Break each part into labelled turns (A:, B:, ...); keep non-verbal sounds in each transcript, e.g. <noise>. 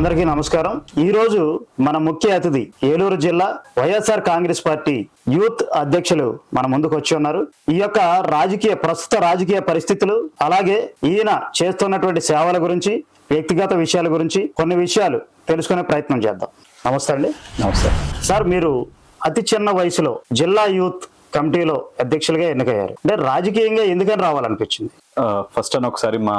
A: అందరికీ నమస్కారం. ఈ రోజు మన ముఖ్య అతిథి ఏలూరు జిల్లా వైఎస్ఆర్ కాంగ్రెస్ పార్టీ యూత్ అధ్యక్షులు మన ముందుకు వచ్చి ఉన్నారు. ఈ యొక్క రాజకీయ ప్రస్తుత రాజకీయ పరిస్థితులు అలాగే ఈయన చేస్తున్నటువంటి సేవల గురించి వ్యక్తిగత విషయాల గురించి కొన్ని విషయాలు తెలుసుకునే ప్రయత్నం చేద్దాం. నమస్తే అండి.
B: నమస్తే.
A: సార్ మీరు అతి చిన్న వయసులో జిల్లా యూత్ కమిటీలో అధ్యక్షులుగా ఎన్నికయ్యారు. అంటే రాజకీయంగా ఎందుకని రావాలనిపించింది?
B: ఫస్ట్ అని ఒకసారి మా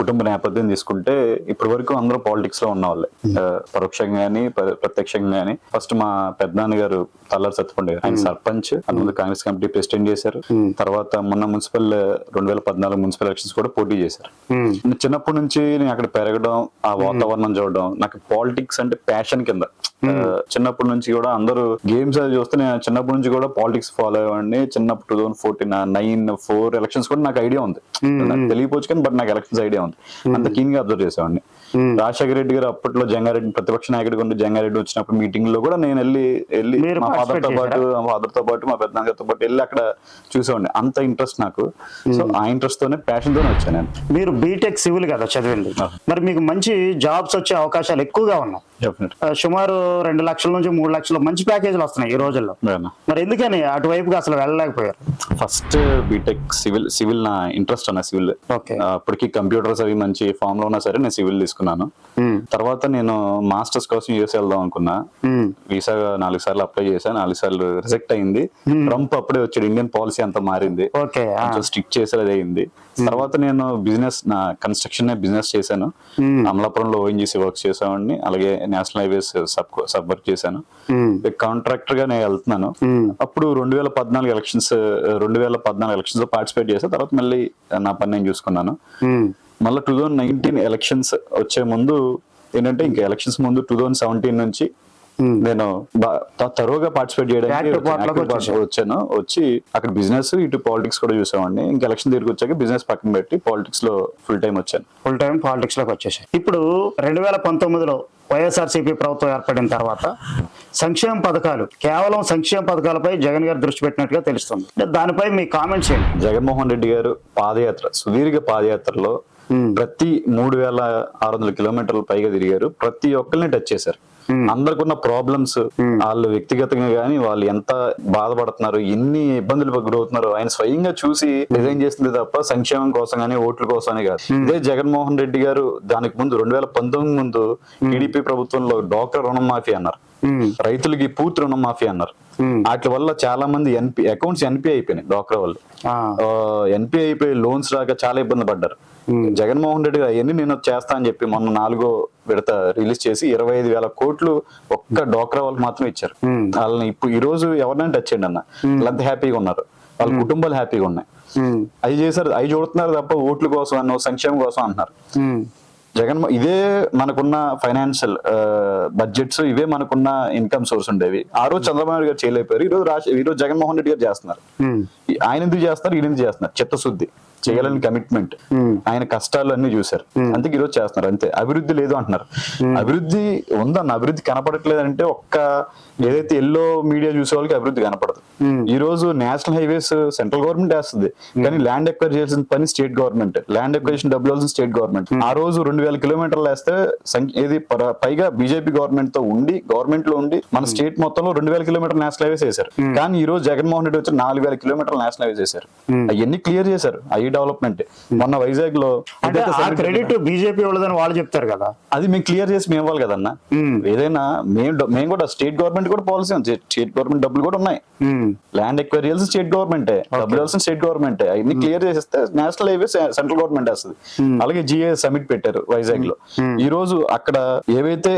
B: కుటుంబ నేపథ్యం తీసుకుంటే ఇప్పటి వరకు అందరూ పాలిటిక్స్లో ఉన్న వాళ్ళే ఆ, పరోక్షంగా ప- ప్రత్యక్షంగా గానీ ఫస్ట్ మా పెద్దనాన్న గారు తల్లారి సత్తుపండి ఆయన సర్పంచ్ ముందు కాంగ్రెస్ కమిటీ ప్రెసిడెంట్ చేశారు. తర్వాత మొన్న మున్సిపల్ రెండు వేల పద్నాలుగు మున్సిపల్ ఎలక్షన్స్ కూడా పోటీ చేశారు. చిన్నప్పటి నుంచి నేను అక్కడ పెరగడం ఆ వాతావరణం చూడడం నాకు పాలిటిక్స్ అంటే ప్యాషన్ కింద. చిన్నప్పటి నుంచి కూడా అందరూ గేమ్స్ అది చూస్తే నేను చిన్నప్పటి నుంచి కూడా పాలిటిక్స్ ఫాలో అయ్యేవాడిని. చిన్నప్పుడు two thousand fourteen nine four elections కూడా నాకు ఐడియా ఉంది. నాకు తెలియపోవచ్చు కానీ బట్ నాకు ఎలక్షన్స్ ఐడియా ఉంది. అంత కీన్గా అబ్జర్వ్ చేసేవాడిని. రాజశేఖర రెడ్డి గారు అప్పట్లో జంగారెడ్డి ప్రతిపక్ష నాయకుడిగా ఉండి జంగారెడ్డి వచ్చినప్పుడు మీటింగ్లో కూడా నేను వెళ్ళి వెళ్ళి మా
A: ఫాదర్తో
B: పాటు మా ఫాదర్తో పాటు మా పెద్దనాన్నగారితో పాటు వెళ్ళి అక్కడ చూసేవాడిని. అంత ఇంట్రెస్ట్ నాకు. సో ఆ ఇంట్రెస్ట్ తోనే ప్యాషన్ తోనే వచ్చాను నేను.
A: మీరు బీటెక్ సివిల్ కదా చదివింది. మరి మీకు మంచి జాబ్స్ వచ్చే అవకాశాలు ఎక్కువగా ఉన్నాయి. సుమారు రెండు లక్షల నుంచి మూడు లక్షలు మంచి ప్యాకేజీలు వస్తున్నాయి ఈ రోజుల్లో. మరి ఎందుకని అటువైపుగా అసలు వెళ్ళలేకపోయారు?
B: ఫస్ట్ బీటెక్ సివిల్ సివిల్ నా ఇంట్రెస్ట్ అన్న సివిల్
A: ఓకే
B: అప్పటికి కంప్యూటర్స్ అవి మంచి ఫామ్లో ఉన్నా సరే నేను సివిల్ తీసుకున్నాను. తర్వాత నేను మాస్టర్స్ కోసం యూఎస్ వెళ్దాం అనుకున్నా.
A: ఉమ్,
B: వీసా నాలుగు సార్లు అప్లై చేశాను నాలుగు సార్లు రిజెక్ట్ అయింది. ట్రంప్ అప్పుడే వచ్చాడు ఇండియన్ పాలసీ అంతా మారింది. స్టిక్ చేసేది అది అయింది. తర్వాత నేను బిజినెస్ నా కన్స్ట్రక్షన్ బిజినెస్ చేశాను. అమలాపురంలో ఓఎన్జీసీ వర్క్ చేసామండి అలాగే national highways sub sub work చేశాను. కాంట్రాక్టర్గా నేను వెళ్తున్నాను. అప్పుడు రెండు వేల పద్నాలుగు ఎలక్షన్స్ రెండు వేల పద్నాలుగు ఎలక్షన్స్లో పార్టిసిపేట్ చేసా తర్వాత మళ్ళీ నా పని నేను చూసుకున్నాను. మళ్ళీ టూ థౌజండ్ నైన్టీన్ ఎలక్షన్స్ వచ్చే ముందు ఏంటంటే ఇంకా ఎలక్షన్స్ ముందు టూ థౌజండ్ సెవెంటీన్ నుంచి
A: ఉమ్.
B: నేను తరువుగా పార్టిసిపేట్ చేయడానికి వచ్చాను. వచ్చి అక్కడ బిజినెస్ ఇటు పాలిటిక్స్ కూడా చూసామండి ఇంకా ఎలక్షన్ దగ్గరికి వచ్చాక బిజినెస్ పక్కన పెట్టి పాలిటిక్స్లో ఫుల్ టైం వచ్చాను.
A: ఫుల్ టైం పాలిటిక్స్లోకి వచ్చేసాయి. ఇప్పుడు రెండు వేల పంతొమ్మిదిలో వైఎస్ఆర్సీపీ ప్రభుత్వం ఏర్పడిన తర్వాత సంక్షేమ పథకాలు కేవలం సంక్షేమ పథకాలపై జగన్ గారు దృష్టి పెట్టినట్టుగా తెలుస్తుంది. దానిపై మీ కామెంట్స్ ఏంటి?
B: జగన్మోహన్ రెడ్డి గారు పాదయాత్ర సుదీర్ఘ పాదయాత్రలో ప్రతి మూడు వేల ఆరు వందల కిలోమీటర్ల పైగా తిరిగారు. ప్రతి ఒక్కరిని టచ్ చేశారు. అందరికి ఉన్న ప్రాబ్లమ్స్ వాళ్ళు వ్యక్తిగతంగా గానీ వాళ్ళు ఎంత బాధపడుతున్నారు ఎన్ని ఇబ్బందులు గురవుతున్నారు ఆయన స్వయంగా చూసి డిజైన్ చేసింది తప్ప సంక్షేమం కోసం గానీ ఓట్ల కోసమని కాదు. ఇదే జగన్మోహన్ రెడ్డి గారు దానికి ముందు రెండు వేల పంతొమ్మిది ముందు టీడీపీ ప్రభుత్వంలో డాక్టర్ రుణమాఫీ అన్నారు. రైతులకి పూర్తి రుణమాఫీ అన్నారు. వాటి వల్ల చాలా మంది ఎన్పి అకౌంట్స్ ఎన్పి అయిపోయినాయి డాక్టర్ వాళ్ళు. ఎన్పి అయిపోయి లోన్స్ రాక చాలా ఇబ్బంది పడ్డారు. జగన్మోహన్ రెడ్డి గారు అవన్నీ నేను చేస్తా అని చెప్పి మొన్న నాలుగో విడత రిలీజ్ చేసి ఇరవై ఐదు వేల కోట్లు ఒక్క డోక్రా వాళ్ళకి మాత్రం ఇచ్చారు. వాళ్ళని ఇప్పుడు ఈ రోజు ఎవరినైనా టచ్ చేయండి అన్న. వాళ్ళంతా హ్యాపీగా ఉన్నారు. వాళ్ళ కుటుంబాలు హ్యాపీగా ఉన్నాయి. అవి చేశారు అవి చూడుతున్నారు తప్ప ఓట్ల కోసం అన్నో సంక్షేమం కోసం అంటున్నారు. జగన్ ఇదే మనకున్న ఫైనాన్షియల్ బడ్జెట్స్ ఇవే మనకున్న ఇన్కమ్ సోర్స్ ఉండేవి. ఆ రోజు చంద్రబాబు నాయుడు గారు చేయలేకపోయారు. ఈ రోజు రాజ్ ఈ రోజు జగన్మోహన్ రెడ్డి గారు చేస్తున్నారు. ఆయన ఎందుకు చేస్తున్నారు? ఈయన ఎందుకు చేస్తున్నారు? చిత్తశుద్ధి. చేయాలని కమిట్మెంట్ ఆయన కష్టాలు అన్ని చూశారు అందుకే ఈరోజు చేస్తున్నారు. అంతే. అభివృద్ధి లేదు అంటున్నారు. అభివృద్ధి ఉందన్న అభివృద్ధి కనపడట్లేదు అంటే ఒక్క ఏదైతే ఎల్లో మీడియా చూసే వాళ్ళకి అభివృద్ధి కనపడదు. ఈ రోజు నేషనల్ హైవేస్ సెంట్రల్ గవర్నమెంట్ వేస్తుంది. కానీ ల్యాండ్ ఎక్వైర్ చేయాల్సిన పని స్టేట్ గవర్నమెంట్. ల్యాండ్ ఎక్వైజేషన్ డబ్బులు స్టేట్ గవర్నమెంట్. ఆ రోజు రెండు వేల కిలోమీటర్లు వేస్తే ఏది పైగా బీజేపీ గవర్నమెంట్తో ఉండి గవర్నమెంట్లో ఉండి మన స్టేట్ మొత్తంలో రెండు వేల కిలోమీటర్ నేషనల్ హైవేస్ వేశారు. కానీ ఈ రోజు జగన్మోహన్ రెడ్డి వచ్చి నాలుగు వేల కిలోమీటర్లు నేషనల్ హైవేస్ వేశారు. అవన్నీ క్లియర్ చేశారు. అవి డెవలప్మెంట్ మొన్న వైజాగ్లో
A: క్రెడిట్ బీజేపీ వాళ్ళదని వాళ్ళు చెప్తారు కదా.
B: అది మేము క్లియర్ చేసి మేము ఇవ్వాలి కదన్నా. ఏదైనా మేము కూడా స్టేట్ గవర్నమెంట్ కూడా పాలసీ ఉంది. స్టేట్ గవర్నమెంట్ డబ్బులు కూడా ఉన్నాయి. ల్యాండ్ ఎక్వైర్ చేయాల్సిన స్టేట్ గవర్నమెంటే డబ్బులు ఇవ్వాల్సిన స్టేట్ గవర్నమెంట్ అవన్నీ క్లియర్ చేసేస్తే నేషనల్ హైవే సెంట్రల్ గవర్నమెంట్ వేస్తుంది. అలాగే జిఏ సమిట్ పెట్టారు వైజాగ్లో ఈ రోజు అక్కడ ఏవైతే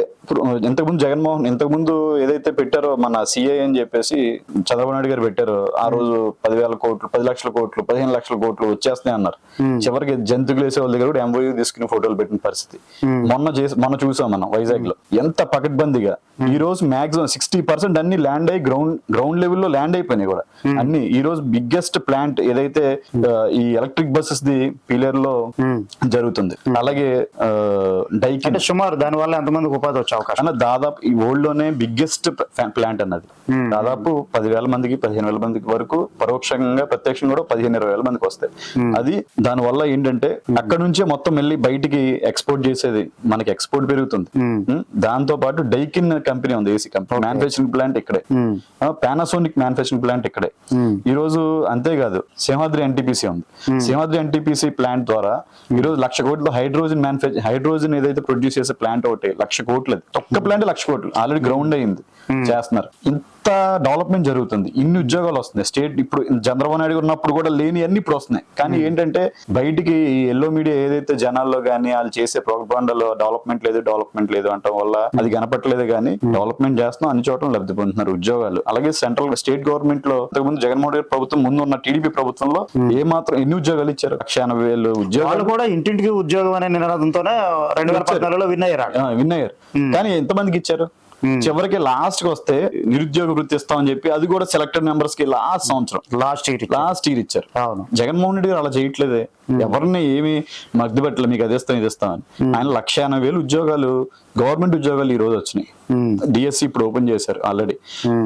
B: ఇంతకుముందు జగన్మోహన్ ఇంతకుముందు ఏదైతే పెట్టారో మన సిఐ అని చెప్పేసి చంద్రబాబు నాయుడు గారు పెట్టారు ఆ రోజు పదివేల కోట్లు పది లక్షల కోట్లు పదిహేను లక్షల కోట్లు వచ్చేస్తున్నాయి అన్నారు. చివరికి జంతువులు వేసే వాళ్ళ దగ్గర కూడా ఎంఓయూ తీసుకుని ఫోటోలు పెట్టిన పరిస్థితి. మొన్న చేసి మొన్న చూసాం మనం వైజాగ్లో. ఎంత పకడ్బందీగా. ఈ రోజు మాక్సిమం సిక్స్టీ పర్సెంట్ అన్ని ల్యాండ్ అయ్యి గ్రౌండ్ గ్రౌండ్ లెవెల్లో ల్యాండ్ అయిపోయినాయి కూడా. అన్ని ఈ రోజు బిగ్గెస్ట్ ప్లాంట్ ఏదైతే ఈ ఎలక్ట్రిక్ బస్సెస్ ది పిల్లర్లో జరుగుతుంది. అలాగే
A: అంటే సుమారు దాని వల్ల ఎంతమందికి ఉపాధి వచ్చే అవకాశం?
B: దాదాపు ఈ వరల్డ్లోనే బిగ్గెస్ట్ ప్లాంట్ అన్నది. దాదాపు పదివేల మందికి పదిహేను వేల మందికి వరకు పరోక్షంగా ప్రత్యక్షంగా కూడా పదిహేను ఇరవై వేల మందికి వస్తాయి. అది దాని వల్ల ఏంటంటే అక్కడ నుంచే మొత్తం వెళ్ళి బయటికి ఎక్స్పోర్ట్ చేసేది. మనకి ఎక్స్పోర్ట్ పెరుగుతుంది. ఉం? దాంతో పాటు డైకిన్ కంపెనీ ఉంది ఏసీ కంపెనీ మ్యానుఫాక్చరింగ్ ప్లాంట్ ఇక్కడే. పానాసోనిక్ మ్యానుఫాక్చరింగ్ ప్లాంట్ ఇక్కడే. ఈ రోజు అంతేకాదు సింహాద్రి ఎన్టీపీసీ ఉంది. సింహాద్రి ఎన్టీపీసీ ప్లాంట్ ద్వారా ఈ రోజు లక్ష కోట్ల హైడ్రోజన్ మ్యానుఫాక్చర్ హైడ్రోజన్ ఏదైతే ప్రొడ్యూస్ చేసే ప్లాంట్ ఒకటి లక్ష కోట్లు. ఒక్క ప్లాంట్ లక్ష కోట్లు. ఆల్రెడీ గ్రౌండ్ అయింది. చేస్తున్నారు. ఇంత డెవలప్మెంట్ జరుగుతుంది. ఇన్ని ఉద్యోగాలు వస్తున్నాయి. స్టేట్ ఇప్పుడు చంద్రబాబు నాయుడు ఉన్నప్పుడు కూడా లేని అన్ని ఇప్పుడు వస్తున్నాయి. కానీ ఏంటంటే బయటికి ఎల్లో మీడియా ఏదైతే జనాల్లో కానీ వాళ్ళు చేసే ప్రోగ్రాండలో డెవలప్మెంట్ లేదు డెవలప్మెంట్ లేదు అంటాం వల్ల అది కనపట్లేదు కానీ డెవలప్మెంట్ చేస్తున్నాం అన్ని చోట్ల లబ్ధి పొందుతున్నారు ఉద్యోగాలు. అలాగే సెంట్రల్ స్టేట్ గవర్నమెంట్లో ఇంతకుముందు జగన్మోహన్ రెడ్డి ప్రభుత్వం ముందు ఉన్న టీడీపీ ప్రభుత్వంలో ఏ మాత్రం ఎన్ని ఉద్యోగాలు ఇచ్చారు? లక్ష ఎనభై వేలు
A: వాళ్ళు
B: ఉద్యోగాలు
A: కూడా ఇంటింటికి ఉద్యోగం అనే నినాదంతోనే రెండు వేల పద్నాలుగులో విన్ అయ్యారు
B: విన్ అయ్యారు. కానీ ఎంతమందికి ఇచ్చారు? చివరికి లాస్ట్కి వస్తే నిరుద్యోగ వృత్తి ఇస్తామని చెప్పి అది కూడా సెలెక్టెడ్ మెంబర్స్కి లాస్ట్ సంవత్సరం.
A: లాస్ట్ ఇయర్
B: లాస్ట్ ఇయర్ ఇచ్చారు.
A: అవును.
B: జగన్మోహన్ రెడ్డి గారు అలా చేయట్లేదే. ఎవరిని ఏమి మగ్ధపెట్టలే మీకు అది ఇస్తాం ఇది ఇస్తామని ఆయన లక్ష ఎనభై వేలు ఉద్యోగాలు గవర్నమెంట్ ఉద్యోగాలు ఈ రోజు వచ్చినాయి. డిఎస్సి ఇప్పుడు ఓపెన్ చేశారు ఆల్రెడీ.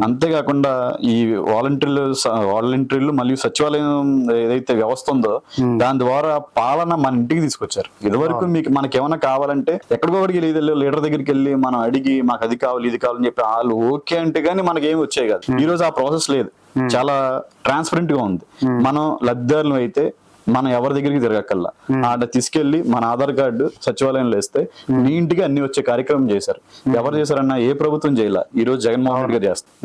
B: అంతేకాకుండా ఈ వాలంటీర్లు వాలంటీర్లు మరియు సచివాలయం ఏదైతే వ్యవస్థ ఉందో దాని ద్వారా పాలన మన ఇంటికి తీసుకొచ్చారు. ఇదివరకు మీకు మనకి ఏమైనా కావాలంటే ఎక్కడికో ఒకటికి వెళ్ళి లీడర్ దగ్గరికి వెళ్ళి మనం అడిగి మాకు అది కావాలి ఇది కావాలని చెప్పి వాళ్ళు ఓకే అంటే గానీ మనకి ఏమి వచ్చాయి కాదు. ఈ రోజు ఆ ప్రాసెస్ లేదు. చాలా ట్రాన్స్పరెంట్గా ఉంది. మనం లబ్ధిదారులు అయితే మనం ఎవరి దగ్గరికి తిరగక్కల్లా ఆడ తీసుకెళ్ళి మన ఆధార్ కార్డు సచివాలయంలో వేస్తే మీ ఇంటికి అన్ని వచ్చే కార్యక్రమం చేశారు. ఎవరు చేశారన్నా ఏ ప్రభుత్వం చేయాల. ఈ రోజు జగన్మోహన్ రెడ్డి గారు చేస్తారు.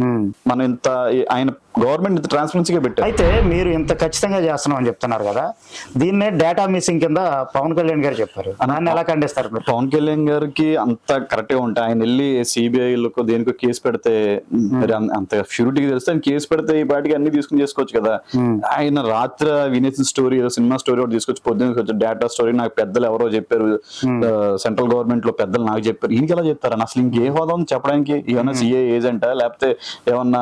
B: మనం ఇంత ఆయన గవర్నమెంట్ ఇంత ట్రాన్స్పరెన్సీగా పెట్టారు.
A: అయితే మీరు ఇంత ఖచ్చితంగా చేస్తున్నాం అని చెప్తున్నారు కదా దీన్నే డేటా మిస్సింగ్ కింద పవన్ కళ్యాణ్ గారు చెప్పారు. దాన్ని ఎలా ఖండిస్తారు మీరు?
B: పవన్ కళ్యాణ్ గారికి అంత కరెక్ట్గా ఉంటాయి. ఆయన వెళ్ళి సిబిఐలకు దేనికో కేసు పెడితే మరి అంత షూరిటీకి తెలిస్తే ఆయన కేసు పెడితే ఈ పాటికి అన్ని తీసుకుని చేసుకోవచ్చు కదా. ఆయన రాత్రి వినేసిన స్టోరీ ఏదో సినిమా స్టోరీ ఒకటి తీసుకొచ్చి పొద్దున్న డేటా స్టోరీ నాకు పెద్దలు ఎవరో చెప్పారు. సెంట్రల్ గవర్నమెంట్లో పెద్దలు నాకు చెప్పారు. ఈయనకి ఎలా చెప్తారని అసలు ఇంకే హోదా ఉంది చెప్పడానికి? ఏమన్నా సిఏ ఏజెంటా లేకపోతే ఏమన్నా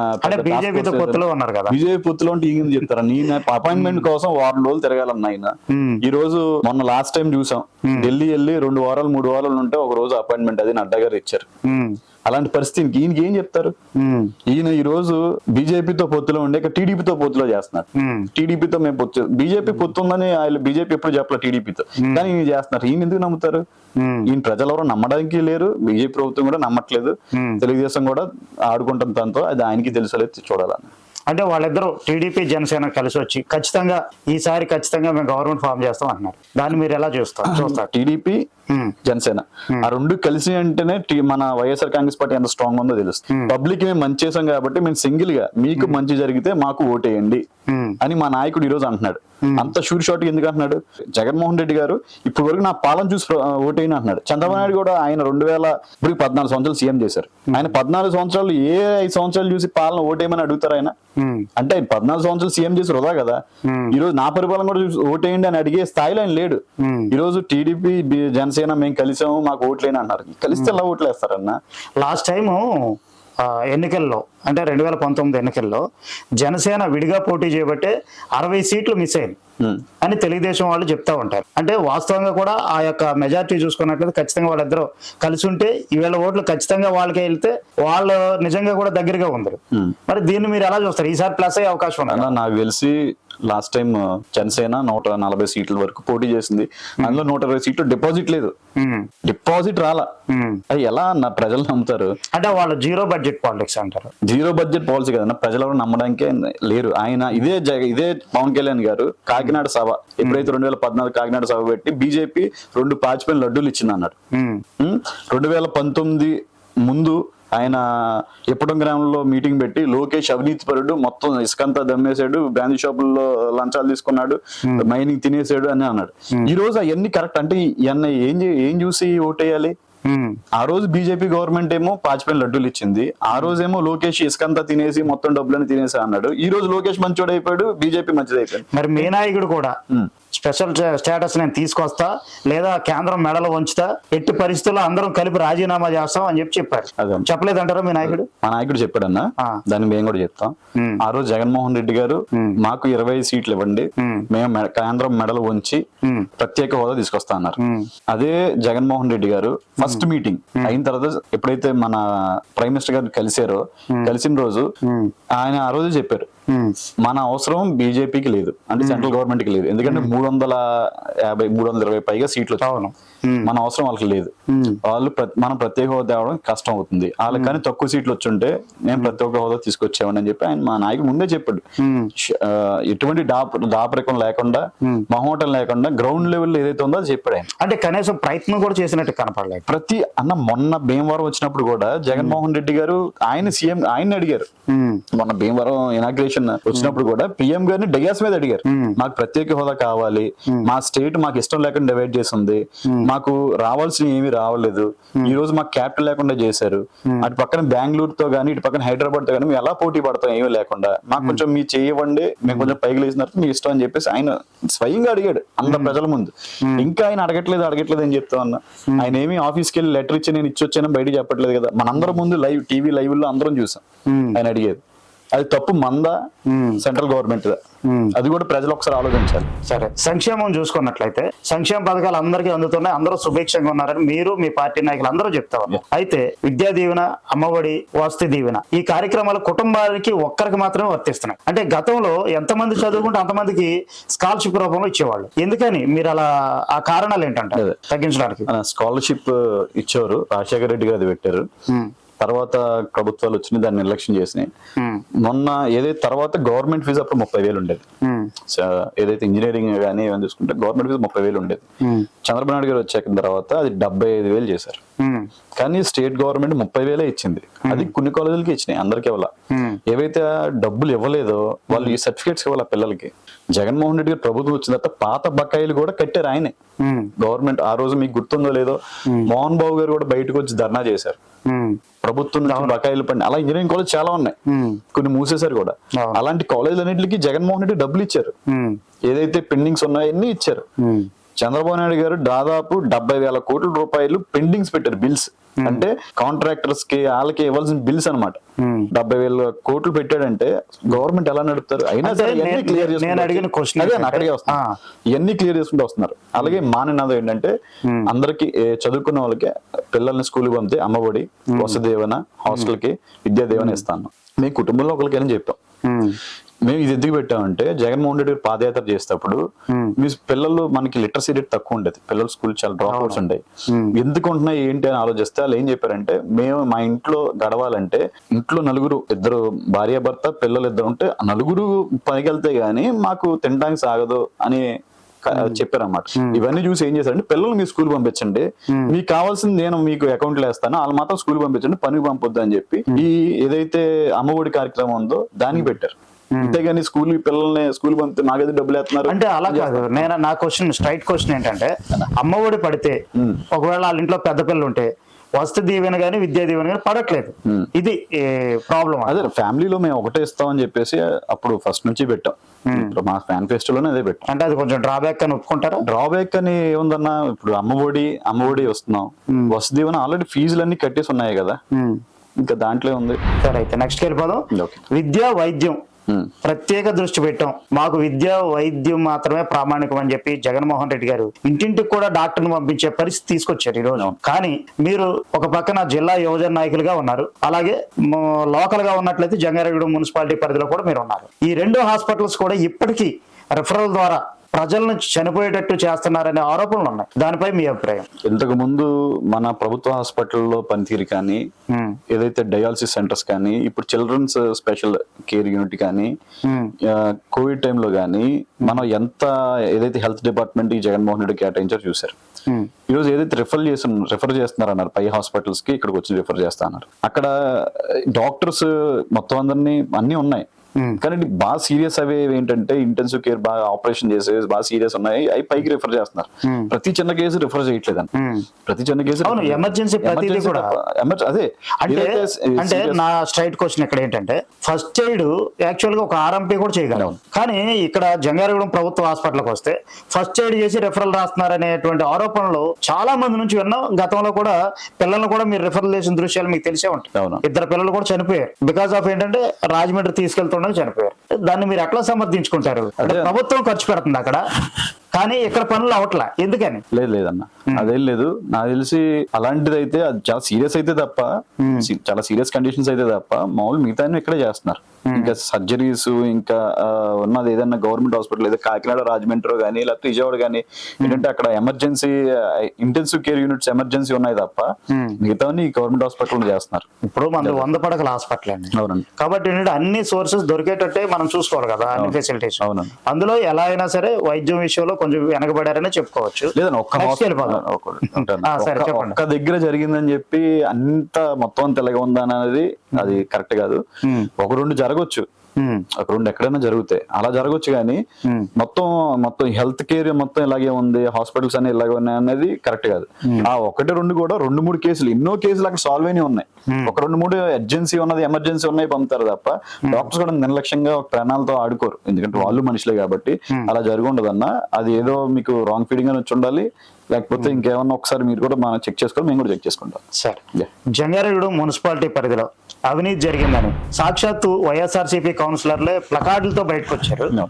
A: పొత్తులో ఉన్నారు కదా.
B: బీజేపీ పొత్తులో ఉంటే చెప్తారా? నేను అపాయింట్మెంట్ కోసం వారం రోజులు తిరగాలన్న ఆయన. ఈ రోజు మొన్న లాస్ట్ టైం చూసాం. ఢిల్లీ వెళ్ళి రెండు వారాలు మూడు వారాలు ఉంటే ఒక రోజు అపాయింట్మెంట్ అది నడ్డా గారు ఇచ్చారు. అలాంటి పరిస్థితికి ఈయనకి ఏం చెప్తారు. ఈయన ఈ రోజు బీజేపీతో పొత్తులో ఉండే టీడీపీతో పొత్తులో చేస్తున్నారు. టీడీపీతో మేము పొత్తు బీజేపీ పొత్తు ఉందని ఆయన బీజేపీ ఎప్పుడు చెప్పలే టీడీపీతో. కానీ ఈయన చేస్తున్నారు. ఈయన ఎందుకు నమ్ముతారు. ఈయన ప్రజలు ఎవరు నమ్మడానికి లేరు. బీజేపీ ప్రభుత్వం కూడా నమ్మట్లేదు. తెలుగుదేశం కూడా ఆడుకుంటుంది దాంతో అది ఆయనకి తెలుసలేదు చూడాలని.
A: అంటే వాళ్ళిద్దరూ టీడీపీ జనసేన కలిసి వచ్చి ఖచ్చితంగా ఈసారి ఖచ్చితంగా మేము గవర్నమెంట్ ఫామ్ చేస్తాం అంటున్నారు. దాన్ని మీరు ఎలా చూస్తారు? చూస్తారు?
B: టీడీపీ. జనసేన. ఆ రెండు కలిసి అంటేనే మన వైఎస్ఆర్ కాంగ్రెస్ పార్టీ ఎంత స్ట్రాంగ్ ఉందో తెలుస్తుంది. పబ్లిక్ మేము మంచి చేసాం కాబట్టి మేము సింగిల్గా మీకు మంచి జరిగితే మాకు ఓటేయండి. అని మా నాయకుడు ఈ రోజు అంటున్నాడు. అంత షూర్ షాట్ ఎందుకు అంటున్నాడు? జగన్మోహన్ రెడ్డి గారు ఇప్పటి వరకు నా పాలన చూసి ఓటేయని అంటున్నాడు. చంద్రబాబు నాయుడు కూడా ఆయన రెండు వేల ఇప్పుడు పద్నాలుగు సంవత్సరాలు సీఎం చేశారు. ఆయన పద్నాలుగు సంవత్సరాలు ఏ ఐదు సంవత్సరాలు చూసి పాలన ఓటేయమని అడుగుతారు ఆయన?
A: ఉమ్.
B: అంటే ఆయన పద్నాలుగు సంవత్సరాలు సీఎం చేసి వృధా కదా? ఈ రోజు నా పరిపాలన కూడా చూసి ఓటేయండి అని అడిగే స్థాయిలో ఆయన లేడు.
A: Hmm.
B: ఈ రోజు టీడీపీ జనసేన మేము కలిసాము మాకు ఓట్లేని అన్నారు కలిస్తే ఎలా ఓట్లేస్తారన్న?
A: లాస్ట్ టైము ఎన్నికల్లో అంటే రెండు వేల పంతొమ్మిది ఎన్నికల్లో జనసేన విడిగా పోటీ చేయబట్టే అరవై సీట్లు మిస్ అయింది.
B: Hmm.
A: అని తెలుగుదేశం వాళ్ళు చెప్తా ఉంటారు. అంటే వాస్తవంగా కూడా ఆ యొక్క మెజారిటీ చూసుకున్నట్లయితే ఖచ్చితంగా వాళ్ళిద్దరూ కలిసి ఉంటే ఈవేళ ఓట్లు ఖచ్చితంగా వాళ్ళకే వెళ్తే వాళ్ళు నిజంగా కూడా దగ్గరగా ఉంది
B: Hmm.
A: మరి దీన్ని మీరు ఎలా చూస్తారు? ఈసారి ప్లస్ అయ్యే అవకాశం ఉంది?
B: నాకు తెలిసి లాస్ట్ టైం జనసేన నూట నలభై సీట్ల వరకు పోటీ చేసింది. అందులో నూట ఇరవై సీట్లు డిపాజిట్ లేదు. డిపాజిట్ రాలా. అది ఎలా అన్న ప్రజలు నమ్ముతారు?
A: అంటే వాళ్ళు జీరో బడ్జెట్ పాలిటిక్స్ అంటారు.
B: జీరో బడ్జెట్ పాలసీ కదన్న ప్రజలు ఎవరు నమ్మడానికే లేరు. ఆయన ఇదే ఇదే పవన్ కళ్యాణ్ గారు కాకినాడ సభ. ఎప్పుడైతే రెండు వేల పద్నాలుగు కాకినాడ సభ పెట్టి బీజేపీ రెండు పాచిపోయిన లడ్డూలు ఇచ్చింది అన్నాడు
A: ఉమ్,
B: ఉమ్, రెండు వేల పంతొమ్మిది ముందు ఆయన ఎప్పటి గ్రామంలో మీటింగ్ పెట్టి లోకేష్ అవినీతి పరుడు మొత్తం ఇసుకంతా దమ్మేశాడు బ్రాందీ షాపుల్లో లంచాలు తీసుకున్నాడు మైనింగ్ తినేసాడు అని అన్నాడు. ఈ రోజు అవన్నీ కరెక్ట్. అంటే ఇవన్నీ ఏం ఏం చూసి ఓటేయాలి. ఆ రోజు బీజేపీ గవర్నమెంట్ ఏమో పాచిపోయిన లడ్డూలు ఇచ్చింది. ఆ రోజేమో లోకేష్ ఇసుకంతా తినేసి మొత్తం డబ్బులని తినేసి అన్నాడు. ఈ రోజు లోకేష్ మంచోడు అయిపోయాడు బీజేపీ మంచిది అయిపోయింది
A: మరి మీ నాయకుడు కూడా. స్పెషల్ స్టేటస్ నేను తీసుకొస్తా లేదా కేంద్రం మెడలు వంచుతా ఎట్టి పరిస్థితుల్లో అందరం కలిపి రాజీనామా చేస్తాం అని చెప్పి చెప్పారు. చెప్పలేదంటారా మీ నాయకుడు
B: మా నాయకుడు చెప్పాడన్నా. దాన్ని మేము కూడా చెప్తాం. ఆ రోజు జగన్మోహన్ రెడ్డి గారు. మాకు ఇరవై సీట్లు ఇవ్వండి. మేము కేంద్రం మెడలు ఉంచి. ప్రత్యేక హోదా తీసుకొస్తా అన్నారు. అదే జగన్మోహన్ రెడ్డి గారు ఫస్ట్ మీటింగ్ అయిన తర్వాత ఎప్పుడైతే మన ప్రైమ్ మినిస్టర్ గారు కలిసారో కలిసిన రోజు. ఆయన ఆ రోజు చెప్పారు మన అవసరం బీజేపీకి లేదు. అంటే సెంట్రల్ గవర్నమెంట్కి లేదు. ఎందుకంటే మూడు వందల యాభై మూడు వందల ఇరవై పైగా సీట్లు మన అవసరం వాళ్ళకి లేదు. వాళ్ళు మనం ప్రత్యేక హోదా తేవడం కష్టం అవుతుంది. వాళ్ళకి కానీ తక్కువ సీట్లు వచ్చుంటే నేను ప్రత్యేక హోదా తీసుకొచ్చామని అని చెప్పి ఆయన మా నాయకుడు ముందే చెప్పాడు. ఎటువంటి దాప దాపరికం లేకుండా మహోటం లేకుండా గ్రౌండ్ లెవెల్ ఏదైతే ఉందో అది చెప్పాడు ఆయన.
A: అంటే కనీసం ప్రయత్నం కూడా చేసినట్టు కనపడలేదు.
B: ప్రతి అన్న మొన్న భీమవరం వచ్చినప్పుడు కూడా జగన్మోహన్ రెడ్డి గారు ఆయన సీఎం ఆయన అడిగారు. మొన్న భీమవరం ఇనాగ్రేషన్ వచ్చినప్పుడు కూడా పిఎం గారిని డయాస్ మీద అడిగారు. మాకు ప్రత్యేక హోదా కావాలి. మా స్టేట్ మాకు ఇష్టం లేకుండా డివైడ్ చేసింది. మాకు రావాల్సిన ఏమీ రావలేదు. ఈ రోజు మాకు క్యాపిటల్ లేకుండా చేశారు. అటు పక్కన బెంగళూరు తో గానీ ఇటు పక్కన హైదరాబాద్తో గానీ మేము ఎలా పోటీ పడతాం ఏమీ లేకుండా. మాకు కొంచెం మీ చేయవండి మేము కొంచెం పైకి లేసినారు మీ ఇష్టం అని చెప్పేసి ఆయన స్వయంగా అడిగాడు అంత ప్రజల ముందు. ఇంకా ఆయన అడగట్లేదు అడగట్లేదు అని చెప్తా ఉన్నా. ఆయన ఏమి ఆఫీస్కి వెళ్ళి లెటర్ ఇచ్చి నేను ఇచ్చి వచ్చానని బయట చెప్పట్లేదు కదా. మనందరం ముందు లైవ్ టీవీ లైవ్లో అందరం చూసాం. ఆయన అడిగేది. అది తప్పు మందా సెంట్రల్ గవర్నమెంట్. అది కూడా ప్రజలు ఒకసారి ఆలోచించాలి.
A: సరే సంక్షేమం చూసుకున్నట్లయితే సంక్షేమ పథకాలు అందరికీ అందుతున్నాయి అందరూ సుభిక్షంగా ఉన్నారని మీరు మీ పార్టీ నాయకులు అందరూ చెప్తా ఉన్నారు అయితే విద్యా దీవెన అమ్మఒడి వసతి దీవెన ఈ కార్యక్రమాలు కుటుంబానికి ఒక్కరికి మాత్రమే వర్తిస్తున్నాయి. అంటే గతంలో ఎంతమంది చదువుకుంటే అంతమందికి స్కాలర్షిప్ రూపంలో ఇచ్చేవాళ్ళు. ఎందుకని? మీరు అలా ఆ కారణాలు ఏంటంటే. తగ్గించడానికి.
B: స్కాలర్షిప్ ఇచ్చారు రాజశేఖర రెడ్డి గారు పెట్టారు. తర్వాత ప్రభుత్వాలు వచ్చినాయి దాన్ని నిర్లక్ష్యం చేసినాయి. మొన్న ఏదైతే తర్వాత గవర్నమెంట్ ఫీజు అప్పుడు ముప్పై వేలు ఉండేది. ఏదైతే ఇంజనీరింగ్ కానీ ఏమైనా చూసుకుంటే గవర్నమెంట్ ఫీజు ముప్పై వేలు ఉండేది. చంద్రబాబు నాయుడు గారు వచ్చాక తర్వాత అది డెబ్బై ఐదు వేలు చేశారు. కానీ స్టేట్ గవర్నమెంట్ ముప్పై వేలే ఇచ్చింది. అది కొన్ని కాలేజీలకి ఇచ్చినాయి అందరికి ఇవ్వాల? ఏవైతే డబ్బులు ఇవ్వలేదో వాళ్ళు ఈ సర్టిఫికేట్స్ ఇవ్వాలి పిల్లలకి? జగన్మోహన్ రెడ్డి గారు ప్రభుత్వం వచ్చిన తర్వాత పాత బకాయిలు కూడా కట్టారు ఆయనే. గవర్నమెంట్ ఆ రోజు మీకు గుర్తుందో లేదో మోహన్ బాబు గారు కూడా బయటకు వచ్చి ధర్నా చేశారు. ప్రభుత్వం నుంచి బకాయిలు పడి అలా ఇంజనీరింగ్ కాలేజ్ చాలా ఉన్నాయి. కొన్ని మూసేశారు కూడా. అలాంటి కాలేజీలన్నింటికి జగన్మోహన్ రెడ్డి డబ్బులు ఇచ్చారు. ఏదైతే పెండింగ్స్ ఉన్నాయో అన్ని ఇచ్చారు. చంద్రబాబు నాయుడు గారు దాదాపు డెబ్బై వేల కోట్ల రూపాయలు పెండింగ్స్ పెట్టారు బిల్స్. అంటే కాంట్రాక్టర్స్కి వాళ్ళకి ఇవ్వాల్సిన బిల్స్ అన్నమాట.
A: ఉమ్.
B: డెబ్బై వేల కోట్లు పెట్టాడంటే గవర్నమెంట్ ఎలా నడుపుతారు? అయినా సరే ఇవన్నీ
A: నేను-
B: క్లియర్ అదే
A: ఏంటంటే-
B: అక్కడికే. ఇవన్నీ క్లియర్ చేసుకుంటూ వస్తున్నారు. అలాగే మానినది ఏంటంటే అందరికి చదువుకున్న వాళ్ళకి పిల్లల్ని స్కూల్ పంపితే అమ్మఒడి వసదేవన హాస్టల్కి విద్యా దేవన ఇస్తాను. మీ కుటుంబంలో ఒకరికైనా చెప్పాం. మేము. ఇది ఎందుకు పెట్టామంటే జగన్మోహన్ రెడ్డి గారు పాదయాత్ర చేసేటప్పుడు మీ పిల్లలు మనకి లిటరసీ రేట్ తక్కువ ఉండేది. పిల్లలు స్కూల్ చాలా డ్రాప్ అవుట్స్ ఉంటాయి ఎందుకు ఉంటున్నాయి ఏంటి అని ఆలోచిస్తే వాళ్ళు ఏం చెప్పారంటే మేము మా ఇంట్లో గడవాలంటే ఇంట్లో నలుగురు ఇద్దరు భార్య భర్త పిల్లలు ఇద్దరు ఉంటే ఆ నలుగురు పనికి వెళ్తే గానీ మాకు తినడానికి సాగదు అని చెప్పారన్నమాట. ఇవన్నీ చూసి ఏం చేశారంటే పిల్లలు మీ స్కూల్ పంపించండి. మీకు కావాల్సింది నేను మీకు అకౌంట్లో వేస్తాను. వాళ్ళు మాత్రం స్కూల్ పంపించండి పనికి పంపొద్దు అని చెప్పి ఈ ఏదైతే అమ్మఒడి కార్యక్రమం ఉందో దానికి పెట్టారు. అంతేగాని స్కూల్ పిల్లల్ని స్కూల్ పంపితే నాకైతే డబ్బులు వేస్తున్నారు.
A: అంటే అలా కాదు. నేను నా క్వశ్చన్ స్ట్రైట్ క్వశ్చన్ ఏంటంటే అమ్మఒడి పడితే ఒకవేళ వాళ్ళ ఇంట్లో పెద్ద పిల్లలు ఉంటే వసతి దీవెన గానీ విద్యా దీవెన గానీ పడట్లేదు. ఇది ప్రాబ్లం
B: అదే. ఫ్యామిలీలో మేము ఒకటే ఇస్తామని చెప్పేసి అప్పుడు ఫస్ట్ నుంచి పెట్టాం. ఇప్పుడు మా మేనిఫెస్టోలోనే అదే పెట్టాం.
A: అంటే అది కొంచెం డ్రాబ్యాక్ అని ఒప్పుకుంటారా?
B: డ్రాబ్యాక్ అని ఏముందన్నా ఇప్పుడు అమ్మఒడి అమ్మఒడి వస్తున్నాం. వసతివన ఆల్రెడీ ఫీజులు అన్ని కట్టేసి ఉన్నాయి కదా. ఇంకా దాంట్లో ఉంది.
A: సరే అయితే నెక్స్ట్ వెళ్ళిపోదాం. విద్య వైద్యం. ప్రత్యేక దృష్టి పెట్టాం. మాకు విద్య వైద్యం మాత్రమే ప్రామాణికం అని చెప్పి జగన్మోహన్ రెడ్డి గారు ఇంటింటికి కూడా డాక్టర్ని పంపించే పరిస్థితి తీసుకొచ్చారు ఈ రోజు కానీ మీరు ఒక పక్కన జిల్లా యువజన నాయకులుగా ఉన్నారు. అలాగే లోకల్గా ఉన్నట్లయితే జంగారెడ్డి మున్సిపాలిటీ పరిధిలో కూడా మీరు ఉన్నారు. ఈ రెండు హాస్పిటల్స్ కూడా ఇప్పటికీ రెఫరల్ ద్వారా ప్రజలను చనిపోయేటట్టు చేస్తున్నారనే ఆరోపణలు ఉన్నాయి. దానిపై మీ అభిప్రాయం?
B: ఇంతకు ముందు మన ప్రభుత్వ హాస్పిటల్లో పనితీరు కానీ ఏదైతే డయాలసిస్ సెంటర్స్ కానీ ఇప్పుడు చిల్డ్రన్స్ స్పెషల్ కేర్ యూనిట్ కానీ కోవిడ్ టైంలో కానీ మనం ఎంత ఏదైతే హెల్త్ డిపార్ట్మెంట్ ఈ జగన్మోహన్ రెడ్డి కేటాయించారో చూశారు.
A: ఉమ్,
B: ఈ రోజు ఏదైతే రిఫర్ చేసి రిఫర్ చేస్తున్నారు అన్నారు పై హాస్పిటల్స్కి ఇక్కడికి వచ్చి రిఫర్ చేస్తా అన్నారు అక్కడ డాక్టర్స్ మొత్తం అందరినీ అన్ని ఉన్నాయి. కానీ బాగా సీరియస్ అవి ఏంటంటే ఇంటెన్సివ్ కేర్ బాగా ఆపరేషన్ చేసే బాగా సీరియస్ ఉన్నాయి అవి పైకి రిఫర్ చేస్తున్నారు. ప్రతి చిన్న కేసు రిఫర్ చేయట్లేదు
A: ఉమ్.
B: ప్రతి చిన్న కేసు
A: ప్రతిదీ కూడా.
B: emergency- అదే
A: అంటే అంటే నా స్ట్రైట్ క్వశ్చన్ ఇక్కడ ఏంటంటే ఫస్ట్ ఎయిడ్ యాక్చువల్గా ఒక ఆర్ఎంపీ కూడా చేయగలం కానీ ఇక్కడ జంగారెగూడెం ప్రభుత్వ హాస్పిటల్కి వస్తే ఫస్ట్ ఎయిడ్ చేసి రెఫరల్ రాస్తున్నారనేటువంటి ఆరోపణలు చాలా మంది నుంచి విన్నాం. గతంలో కూడా పిల్లల్ని కూడా మీరు రిఫరల్ చేసిన దృశ్యాలు మీకు తెలిసే ఉంటాయి.
B: అవును.
A: ఇద్దరు పిల్లలు కూడా చనిపోయారు. బికాస్ ఆఫ్ ఏంటంటే రాజమండ్రి తీసుకెళ్తుండగా చనిపోయారు. దాన్ని మీరు ఎట్లా సమర్థించుకుంటారు? అంటే. ప్రభుత్వం ఖర్చు పెడుతుంది అక్కడ. కానీ ఇక్కడ పనులు అవట్లా? ఎందుకని?
B: లేదు లేదన్న. అదేం లేదు. నాకు తెలిసి అలాంటిది అయితే అది చాలా సీరియస్ అయితే తప్ప చాలా సీరియస్ కండిషన్స్ అయితే తప్ప మామూలు మిగతా ఇక్కడే చేస్తున్నారు. ఇంకా సర్జరీస్ ఇంకా ఉన్నది ఏదన్నా గవర్నమెంట్ హాస్పిటల్ ఏదో కాకినాడ రాజమండ్రి కానీ లేకపోతే విజయవాడ కానీ ఏంటంటే అక్కడ emergency intensive care units emergency ఉన్నాయి తప్ప మిగతా గవర్నమెంట్ హాస్పిటల్ చేస్తున్నారు.
A: ఇప్పుడు మన వంద పడకల హాస్పిటల్ అండి.
B: అవునండి.
A: కాబట్టి ఏంటంటే అన్ని సోర్సెస్ దొరికేటట్టే మనం చూసుకోవాలి కదా అన్ని ఫెసిలిటీస్.
B: అవునండి.
A: అందులో ఎలా అయినా సరే వైద్యం విషయంలో కొంచెం వెనకబడారనే చెప్పుకోవచ్చు.
B: లేదండి ఒక్క <laughs>
A: సరే, చెప్పండి.
B: ఒక్క దగ్గర జరిగిందని చెప్పి అంత మొత్తం తెల్లగా ఉందా అనేది అది కరెక్ట్ కాదు.
A: Hmm.
B: ఒక రెండు జరగచ్చు. ఒక రెండు ఎక్కడైనా జరుగుతాయి అలా జరగచ్చు కానీ. మొత్తం మొత్తం హెల్త్ కేర్ మొత్తం ఇలాగే ఉంది హాస్పిటల్స్ అన్ని ఇలాగే ఉన్నాయి అనేది కరెక్ట్ కాదు. ఆ ఒకటి రెండు కూడా రెండు మూడు కేసులు ఎన్నో కేసులు అక్కడ సాల్వ్ అయినాయి ఉన్నాయి. ఒక రెండు మూడు ఎర్జెన్సీ ఉన్నది ఎమర్జెన్సీ ఉన్నాయి పంపుతారు తప్ప డాక్టర్స్ కూడా నిర్లక్ష్యంగా ఒక ప్రాణాలతో ఆడుకోరు. ఎందుకంటే వాళ్ళు మనుషులే కాబట్టి అలా జరిగి ఉండదన్న అది ఏదో మీకు రాంగ్ ఫీడింగ్ అని వచ్చి ఉండాలి లేకపోతే ఇంకేమన్నా ఒకసారి మీరు కూడా మనం చెక్ చేసుకోవాలి మేము కూడా చెక్ చేసుకుంటాం.
A: సరే. జంగారెడ్డి మున్సిపాలిటీ పరిధిలో అవినీతి జరిగిందని. సాక్షాత్తు వైఎస్ఆర్సీపీ కౌన్సిలర్లే ప్లకార్డులతో బయటకు వచ్చారు.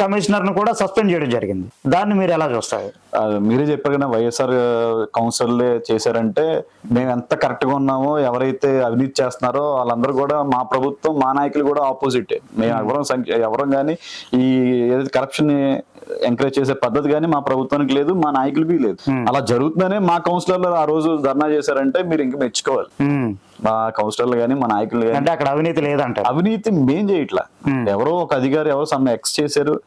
A: కమిషనర్ను కూడా సస్పెండ్ చేయడం జరిగింది. దాన్ని మీరు ఎలా చూస్తారు?
B: మీరే చెప్పారు కదా వైఎస్ఆర్ కౌన్సిలర్లే చేశారంటే మేము ఎంత కరెక్ట్గా ఉన్నామో ఎవరైతే అవినీతి చేస్తున్నారో వాళ్ళందరూ కూడా మా ప్రభుత్వం మా నాయకులు కూడా ఆపోజిట్. మేము ఎవరం సంఖ్య ఎవరం కానీ ఈ ఏదైతే కరప్షన్ని ఎంకరేజ్ చేసే పద్ధతి కానీ మా ప్రభుత్వానికి లేదు మా నాయకులకి లేదు. అలా జరుగుతుందనే మా కౌన్సిలర్లు ఆ రోజు ధర్నా చేశారంటే మీరు ఇంకా మెచ్చుకోవాలి.
A: ఉమ్,
B: మా కౌన్సిలర్లు కానీ మా నాయకులు కానీ
A: అంటే అక్కడ అవినీతి లేదంటారు.
B: అవినీతి మేం చేయట్లా. ఎవరో ఒక అధికారి ఎవరో సమ్ ఎక్స్ చేశారు.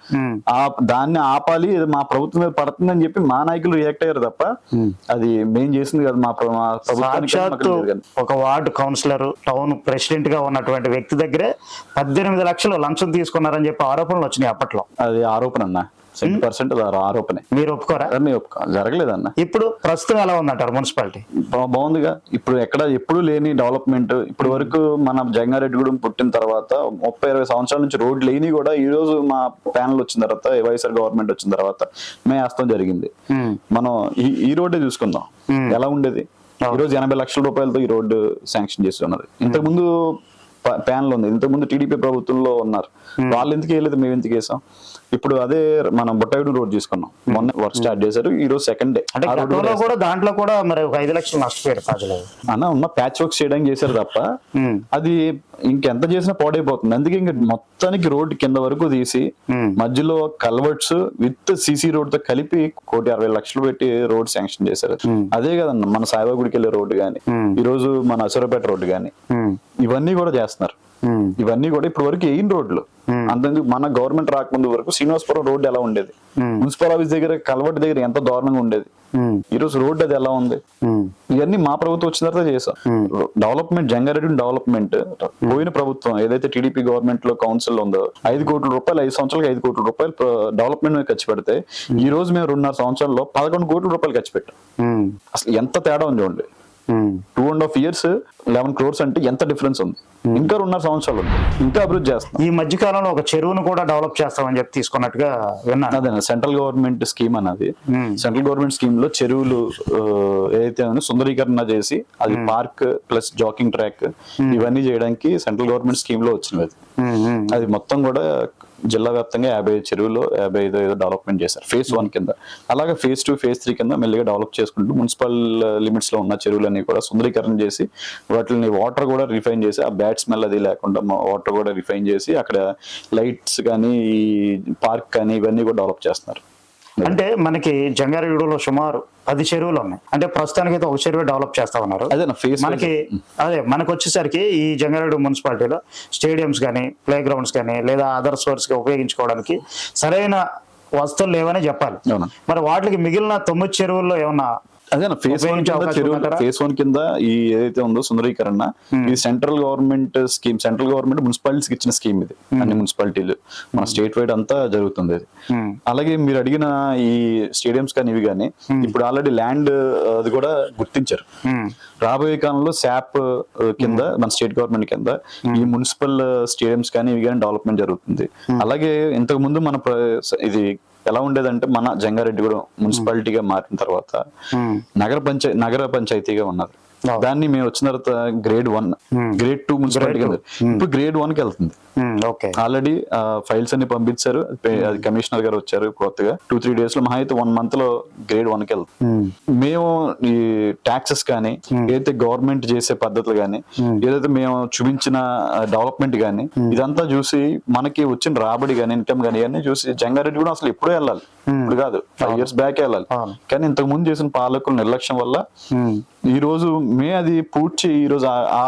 B: ఆ దాన్ని ఆపాలి ఇది మా ప్రభుత్వం మీద పడుతుందని చెప్పి మా నాయకులు రియాక్ట్ అయ్యారు తప్ప అది మేం చేసింది కదా. మా ప్ర- మా ప్రభుత్వానికి కానీ మాకు
A: సాక్షాత్తు
B: లేదు కానీ.
A: ఒక వార్డు కౌన్సిలర్ టౌన్ ప్రెసిడెంట్గా ఉన్నటువంటి వ్యక్తి దగ్గరే పద్దెనిమిది లక్షలు లంచం తీసుకున్నారని చెప్పి ఆరోపణలు వచ్చినాయి అప్పట్లో.
B: అది ఆరోపణ అన్న. సెవెంటీ పర్సెంట్ ఆరోపణే.
A: మీరు ఒప్పుకోరా?
B: మేము ఒప్పుకో- జరగలేదన్న.
A: ఇప్పుడు ప్రస్తుతం ఎలా ఉందంటారు మున్సిపాలిటీ?
B: బాగుందిగా. ఇప్పుడు ఎక్కడ ఎప్పుడు లేని డెవలప్మెంట్. ఇప్పుడు వరకు మన జంగారెడ్డిగూడెం పుట్టిన తర్వాత ముప్పై ఇరవై సంవత్సరాల నుంచి రోడ్ లేని కూడా ఈ రోజు మా ప్యానల్ వచ్చిన తర్వాత వైఎస్ఆర్ గవర్నమెంట్ వచ్చిన తర్వాత మే వేస్తాం జరిగింది. మనం ఈ ఈ రోడ్డే చూసుకుందాం. ఎలా ఉండేది? ఈ రోజు ఎనభై లక్షల రూపాయలతో ఈ రోడ్డు శాంక్షన్ చేసి ఉన్నది ఇంతకు ముందు ప్యానల్ ఉంది. ఇంతకు ముందు టీడీపీ ప్రభుత్వంలో ఉన్నారు. వాళ్ళు ఎందుకు వేయలేదు? మేము ఎందుకు వేసాం? ఇప్పుడు అదే మనం బొట్టాయిడు రోడ్ తీసుకున్నాం. మొన్న వర్క్ స్టార్ట్ చేశారు ఈ రోజు సెకండ్ డే
A: అంటే గతంలో కూడా దాంట్లో కూడా మరి ఒక ఐదు లక్షలు నష్టపోయారు ప్రజలు.
B: అన్న ఉన్న ప్యాచ్ వర్క్స్ చేయడానికి చేశారు తప్ప అది ఇంకెంత చేసినా పాడైపోతుంది. అందుకే ఇంక మొత్తానికి రోడ్ కింద వరకు తీసి మధ్యలో కల్వర్ట్స్ విత్ సిసి రోడ్తో కలిపి కోటి అరవై లక్షలు పెట్టి రోడ్ శాంక్షన్ చేశారు. అదే కదన్న మన సాయిబాబా గుడికి వెళ్ళే రోడ్డు గాని. ఈ రోజు మన అసురపేట రోడ్డు గాని ఇవన్నీ కూడా చేస్తున్నారు. ఇవన్నీ కూడా ఇప్పటి వరకు ఎయిన్ రోడ్లు. అంతెందుకు మన గవర్నమెంట్ రాకముందు వరకు శ్రీనివాసపురం రోడ్డు ఎలా ఉండేది. మున్సిపల్ ఆఫీస్ దగ్గర కల్వర్ట్ దగ్గర ఎంత దారుణంగా ఉండేది? ఈ రోజు రోడ్డు అది ఎలా ఉంది? ఇవన్నీ మా ప్రభుత్వం వచ్చిన తర్వాత చేసాం డెవలప్మెంట్ జంగారెడ్డి డెవలప్మెంట్. పోయిన ప్రభుత్వం ఏదైతే టీడీపీ గవర్నమెంట్లో కౌన్సిల్ ఉందో ఐదు కోట్ల రూపాయలు ఐదు సంవత్సరాలకి ఐదు కోట్ల రూపాయలు డెవలప్మెంట్ మీద ఖర్చు పెడితే ఈ రోజు మేము రెండున్నర సంవత్సరాల్లో పదకొండు కోట్ల రూపాయలు ఖర్చు పెట్టాం. అసలు ఎంత తేడా ఉంది చూడండి. Two and half years eleven crores అంటే ఎంత డిఫరెన్స్ ఉంది? ఇంకా రెండున్నర సంవత్సరాలు ఉంది. ఇంకా అభివృద్ధి చేస్తాం
A: ఈ మధ్య కాలంలో ఒక చెరువును కూడా డెవలప్ చేస్తామని చెప్పి తీసుకున్నట్టుగా విన్నాను.
B: అదే సెంట్రల్ గవర్నమెంట్ స్కీమ్ అన్నది.
A: Hmm.
B: సెంట్రల్ గవర్నమెంట్ స్కీమ్లో చెరువులు ఏదైతే సుందరీకరణ చేసి అది పార్క్ ప్లస్ జాకింగ్ ట్రాక్ ఇవన్నీ చేయడానికి సెంట్రల్ గవర్నమెంట్ స్కీమ్లో వచ్చినవి అది.
A: ఉమ్,
B: అది మొత్తం కూడా జిల్లా వ్యాప్తంగా యాభై ఐదు చెరువులు యాభై ఐదు ఏదో డెవలప్మెంట్ చేశారు ఫేజ్ వన్ కింద. అలాగే ఫేజ్ టూ ఫేజ్ త్రీ కింద మెల్లిగా డెవలప్ చేసుకుంటూ మున్సిపల్ లిమిట్స్ uh, లో ఉన్న చెరువులన్నీ కూడా సుందరీకరణ చేసి వాటిని వాటర్ కూడా రిఫైన్ చేసి ఆ బ్యాడ్ స్మెల్ అది లేకుండా వాటర్ కూడా రిఫైన్ చేసి అక్కడ లైట్స్ కానీ పార్క్ కానీ ఇవన్నీ కూడా డెవలప్ చేస్తున్నారు.
A: అంటే మనకి జంగారెడ్డిలో సుమారు పది చెరువులు ఉన్నాయి. అంటే ప్రస్తుతానికి అయితే ఒక చెరువు డెవలప్ చేస్తా ఉన్నారు
B: అదే
A: మనకి అదే. మనకు వచ్చేసరికి ఈ జంగారెడ్డి మున్సిపాలిటీలో స్టేడియంస్ కానీ ప్లే గ్రౌండ్స్ కానీ లేదా అదర్ సోర్స్గా ఉపయోగించుకోవడానికి సరైన వస్తువులు లేవనే చెప్పాలి. మరి వాటికి మిగిలిన తొమ్మిది చెరువుల్లో ఏమన్నా
B: అదే ఫేస్ వన్ కింద చెరువు? ఫేస్ వన్ కింద ఈ ఏదైతే ఉందో సుందరీకరణ ఇది central government scheme central government municipalities ఇచ్చిన స్కీమ్ ఇది అన్ని మున్సిపాలిటీలు మన స్టేట్ వైడ్ అంతా జరుగుతుంది ఇది. అలాగే మీరు అడిగిన ఈ స్టేడియంస్ కానీ ఇవి కానీ ఇప్పుడు ఆల్రెడీ ల్యాండ్ అది కూడా గుర్తించారు. రాబోయే కాలంలో శాప్ కింద మన స్టేట్ గవర్నమెంట్ కింద ఈ మున్సిపల్ స్టేడియంస్ కానీ ఇవి కానీ డెవలప్మెంట్ జరుగుతుంది. అలాగే ఇంతకు ముందు మన ఇది ఎలా ఉండేదంటే మన జంగారెడ్డి కూడా మున్సిపాలిటీగా మారిన తర్వాత నగర పంచాయ నగర పంచాయతీగా ఉన్నది
A: అవును.
B: దాన్ని మేము వచ్చిన తర్వాత grade one grade two municipality ఇప్పుడు గ్రేడ్ వన్కి వెళ్తుంది.
A: ఓకే
B: ఆల్రెడీ ఫైల్స్ అన్ని పంపించారు. పే- అది కమిషనర్ గారు వచ్చారు కొత్తగా టూ త్రీ డేస్లో మహా అయితే వన్ మంత్లో గ్రేడ్ వన్కి వెళ్తాం మేము ఈ టాక్సెస్ కానీ ఏదైతే గవర్నమెంట్ చేసే పద్ధతులు కానీ ఏదైతే మేము చూపించిన డెవలప్మెంట్ కానీ ఇదంతా చూసి మనకి వచ్చిన రాబడి కానీ ఇన్కమ్ కానీ ఇవన్నీ చూసి జంగారెడ్డి కూడా అసలు ఎప్పుడూ వెళ్ళాలి. ఇప్పుడు కాదు ఫైవ్ ఇయర్స్ బ్యాక్ వెళ్ళాలి. కానీ ఇంతకు ముందు చేసిన పాలకుల నిర్లక్ష్యం వల్ల ఈరోజు మే అది పూడ్చి ఈరోజు ఆ-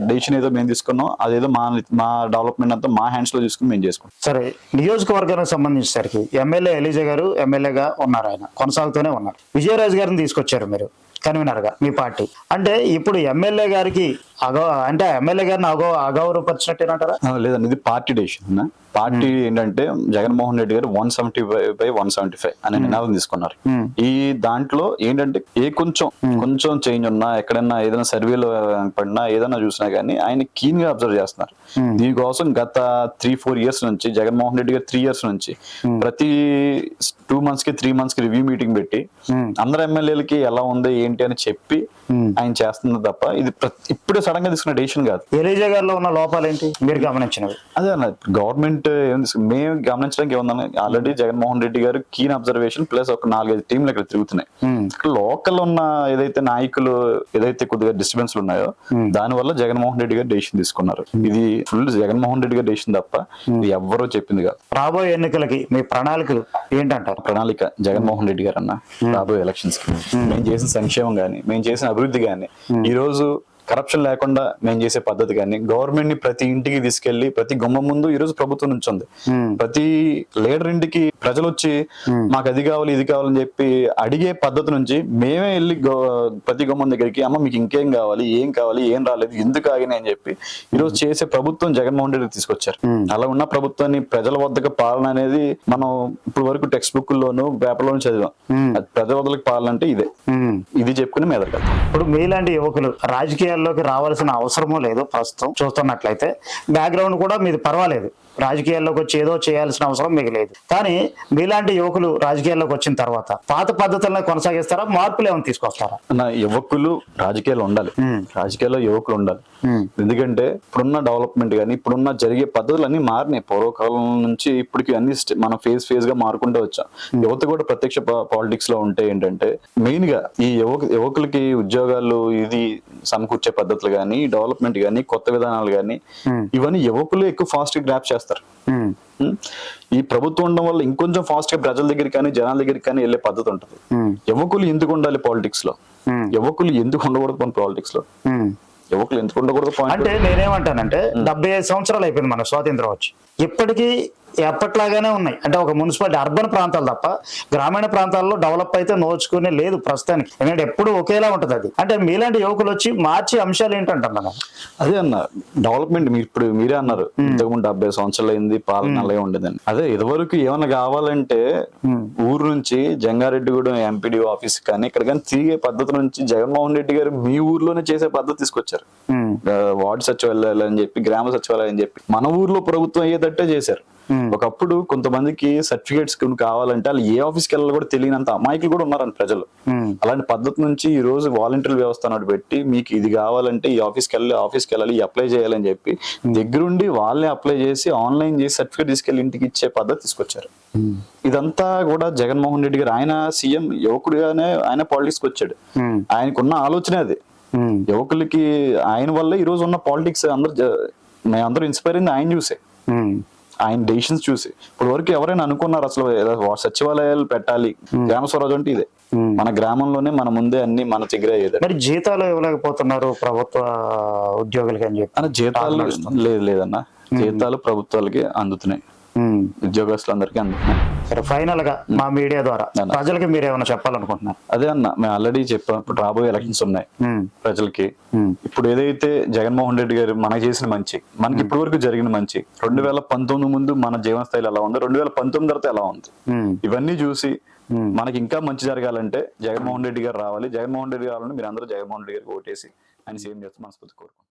B: డెసిషన్ ఏదో మేము తీసుకున్నాం అదేదో మా మా డెవలప్మెంట్ అంతా మా హ్యాండ్స్లో తీసుకుని మేము చేసుకున్నాం
A: సరే నియోజకవర్గానికి సంబంధించేసరికి ఎమ్మెల్యే ఎలిజా గారు ఎమ్మెల్యేగా ఉన్నారు ఆయన కొనసాగుతూనే ఉన్నారు. విజయరాజు గారిని తీసుకొచ్చారు మీరు. కన్వీనర్గా మీ పార్టీ. అంటే ఇప్పుడు ఎమ్మెల్యే గారికి అగౌ అంటే ఎమ్మెల్యే గారిని అగౌ అగౌరవపరిచినట్టేనంటారా?
B: లేదండి ఇది పార్టీ డెసిషన్ పార్టీ ఏంటంటే జగన్మోహన్ రెడ్డి గారు one seventy five by one seventy five అనే నినాదం తీసుకున్నారు. ఈ దాంట్లో ఏంటంటే ఏ కొంచెం కొంచెం చేంజ్ ఉన్నా ఎక్కడైనా ఏదైనా సర్వేలో పడినా ఏదైనా చూసినా కానీ ఆయన కీన్గా అబ్జర్వ్ చేస్తున్నారు. దీనికోసం గత త్రీ ఫోర్ ఇయర్స్ నుంచి జగన్మోహన్ రెడ్డి గారు త్రీ ఇయర్స్ నుంచి ప్రతి టూ మంత్స్కి త్రీ మంత్స్కి రివ్యూ మీటింగ్ పెట్టి అందరు ఎమ్మెల్యేలకి ఎలా ఉంది ఏంటి అని చెప్పి ఆయన చేస్తుంది తప్ప ఇది ఇప్పుడే సడన్గా తీసుకున్న డెసిషన్ కాదు.
A: ఎలిజా గారిలో ఉన్న లోపాలు ఏంటి మీరు గమనించినవి.
B: అదే అన్న గవర్నమెంట్ మేము గమనించడానికి ఏముందని ఆల్రెడీ జగన్మోహన్ రెడ్డి గారు కీన్ అబ్జర్వేషన్ ప్లస్ ఒక నాలుగైదు టీంలు ఇక్కడ తిరుగుతున్నాయి. లోకల్ ఉన్న ఏదైతే నాయకులు ఏదైతే కొద్దిగా డిస్టర్బెన్స్ ఉన్నాయో దాని వల్ల జగన్మోహన్ రెడ్డి గారు డెసిషన్ తీసుకున్నారు. ఇది ఫుల్ జగన్మోహన్ రెడ్డి గారు డెసిషన్ తప్ప ఇది ఎవ్వరూ చెప్పింది కాదు.
A: రాబోయే ఎన్నికలకి మీ ప్రణాళికలు ఏంటంటారు?
B: ప్రణాళిక జగన్మోహన్ రెడ్డి గారు అన్న రాబోయే ఎలక్షన్స్ మేము చేసిన సంక్షేమం గానీ మేము చేసిన అభివృద్ధి గానీ ఈ రోజు కరప్షన్ లేకుండా మేము చేసే పద్ధతి కానీ గవర్నమెంట్ని ప్రతి ఇంటికి తీసుకెళ్ళి ప్రతి గుమ్మం ముందు ఈ రోజు ప్రభుత్వం నుంచి ఉంది ప్రతి లీడర్ ఇంటికి ప్రజలు వచ్చి మాకు అది కావాలి ఇది కావాలని చెప్పి అడిగే పద్ధతి నుంచి మేమే వెళ్ళి ప్రతి గుమ్మం దగ్గరికి అమ్మ మీకు ఇంకేం కావాలి ఏం కావాలి ఏం రాలేదు ఎందుకు ఆగినాయి అని చెప్పి ఈ రోజు చేసే ప్రభుత్వం జగన్మోహన్ రెడ్డి తీసుకొచ్చారు. అలా ఉన్న ప్రభుత్వాన్ని ప్రజల వద్దకు పాలన అనేది మనం ఇప్పుడు వరకు టెక్స్ట్ బుక్ లోను పేపర్ లోను చదివాం. ప్రజల వద్దకు పాలన అంటే ఇదే. ఇది చెప్పుకుని మెదడు
A: ఇప్పుడు మీలాంటి యువకులు రాజకీయాల్లోకి రావాల్సిన అవసరమూ లేదు ప్రస్తుతం. చూస్తున్నట్లయితే. బ్యాక్గ్రౌండ్ కూడా మీది పర్వాలేదు. రాజకీయాల్లోకి వచ్చి ఏదో చేయాల్సిన అవసరం మీకు లేదు. కానీ మీలాంటి యువకులు రాజకీయాల్లోకి వచ్చిన తర్వాత పాత పద్ధతులను కొనసాగిస్తారా? మార్పులు ఏమైనా తీసుకొస్తారా?
B: నా యువకులు రాజకీయాలు ఉండాలి. రాజకీయాల్లో యువకులు ఉండాలి. ఎందుకంటే ఇప్పుడున్న డెవలప్మెంట్ కానీ ఇప్పుడున్న జరిగే పద్ధతులు అన్ని మారినాయి. పూర్వకాలం నుంచి ఇప్పటికి అన్ని మనం ఫేజ్ ఫేజ్గా మారుకుంటూ వచ్చాం. యువత కూడా ప్రత్యక్ష పాలిటిక్స్లో ఉంటే ఏంటంటే మెయిన్గా ఈ యువక యువకులకి ఉద్యోగాలు ఇది సమకూర్చే పద్ధతులు కానీ డెవలప్మెంట్ కానీ కొత్త విధానాలు కానీ ఇవన్నీ యువకులు ఎక్కువ ఫాస్ట్గా గ్రాప్ చేస్తారు ఉం? ఈ ప్రభుత్వం ఉండడం వల్ల ఇంకొంచెం ఫాస్ట్గా ప్రజల దగ్గరికి కానీ జనాల దగ్గరికి కానీ వెళ్ళే పద్ధతి ఉంటుంది. యువకులు ఎందుకు ఉండాలి
A: పాలిటిక్స్లో.
B: యువకులు ఎందుకు ఉండకూడదు మన
A: పాలిటిక్స్లో.
B: యువకులు ఎందుకు ఉండకూడదు
A: అంటే నేనేమంటానంటే డెబ్బై ఐదు సంవత్సరాలు అయిపోయింది మన స్వాతంత్రం వచ్చి ఇప్పటికీ ఎప్పట్లాగానే ఉన్నాయి. అంటే ఒక మున్సిపాలిటీ అర్బన్ ప్రాంతాలు తప్ప గ్రామీణ ప్రాంతాల్లో డెవలప్ అయితే నోచుకునే లేదు ప్రస్తుతానికి. ఎందుకంటే ఎప్పుడు ఒకేలా ఉంటది అది. అంటే మీలాంటి యువకులు వచ్చి మార్చే అంశాలు ఏంటంటున్నాను
B: అదే అన్న డెవలప్మెంట్ మీరు ఇప్పుడు మీరే అన్నారు. ఇంతకుముందు డెబ్బై సంవత్సరాలు అయింది పాలన అలాగే ఉండేదని. అదే ఇదివరకు ఏమైనా కావాలంటే ఊరు నుంచి జంగారెడ్డిగూడెం ఎంపీడీ ఆఫీస్ కానీ ఇక్కడ కానీ తిరిగే పద్ధతి నుంచి జగన్మోహన్ రెడ్డి గారు మీ ఊర్లోనే చేసే పద్ధతి తీసుకొచ్చారు. వార్డు సచివాలయాలు అని చెప్పి గ్రామ సచివాలయం అని చెప్పి. మన ఊర్లో ప్రభుత్వం అయ్యేటట్టే చేశారు ఒకప్పుడు కొంతమందికి సర్టిఫికేట్స్ కావాలంటే వాళ్ళు ఏ ఆఫీస్కి వెళ్ళాలో కూడా తెలియనంత అమాయకులు కూడా ఉన్నారండి ప్రజలు. అలాంటి పద్ధతి నుంచి ఈ రోజు వాలంటీర్ వ్యవస్థ అన్నట్టు పెట్టి మీకు ఇది కావాలంటే ఈ ఆఫీస్కి వెళ్ళి ఆఫీస్కి వెళ్ళాలి అప్లై చేయాలని చెప్పి దగ్గరుండి వాళ్ళే అప్లై చేసి ఆన్లైన్ చేసి సర్టిఫికేట్ తీసుకెళ్ళి ఇంటికి ఇచ్చే పద్ధతి తీసుకొచ్చారు. ఇదంతా కూడా జగన్మోహన్ రెడ్డి గారు ఆయన సీఎం యువకుడిగానే ఆయన పాలిటిక్స్ వచ్చాడు. ఆయనకున్న ఆలోచనే అది. యువకులకి ఆయన వల్ల ఈ రోజు ఉన్న పాలిటిక్స్ అందరూ మేమందరూ ఇన్స్పైర్ అయింది ఆయన చూసే. ఆయన డెసిషన్స్ చూసి. ఇప్పుడు వరకు ఎవరైనా అనుకున్నారు అసలు సచివాలయాలు పెట్టాలి. గ్రామ స్వరాజ్యం అంటే ఇదే. మన గ్రామంలోనే మన ముందే అన్ని మన దగ్గర అయ్యేది.
A: మరి జీతాలు ఇవ్వలేకపోతున్నారు ప్రభుత్వ ఉద్యోగులకి అని చెప్పి
B: జీతాలు లేదు లేదన్న. జీతాలు ప్రభుత్వాలకి అందుతున్నాయి. ఉద్యోగస్తులందరికీ అందుతున్నాయి
A: సరే ఫైనల్గా మా మీడియా ద్వారా ప్రజలకి మీరు ఏమైనా చెప్పాలనుకుంటున్నారు?
B: అదే అన్న మేము ఆల్రెడీ చెప్పాం ఇప్పుడు రాబోయే ఎలక్షన్స్ ఉన్నాయి. ప్రజలకి. ఇప్పుడు ఏదైతే జగన్మోహన్ రెడ్డి గారు మనకి చేసిన మంచి మనకి ఇప్పటి వరకు జరిగిన మంచి రెండు వేల పంతొమ్మిది ముందు మన జీవన స్థాయిలో ఎలా ఉంది రెండు వేల పంతొమ్మిది తర్వాత ఎలా ఉంది. ఇవన్నీ చూసి మనకి ఇంకా మంచి జరగాలంటే జగన్మోహన్ రెడ్డి గారు రావాలి. జగన్మోహన్ రెడ్డి గారు రావాలంటే మీరు అందరూ జగన్మోహన్ రెడ్డి గారికి ఓటేసి ఆయన సీఎం చేస్తే మనస్ఫూర్తి కోరుకుంటున్నాం.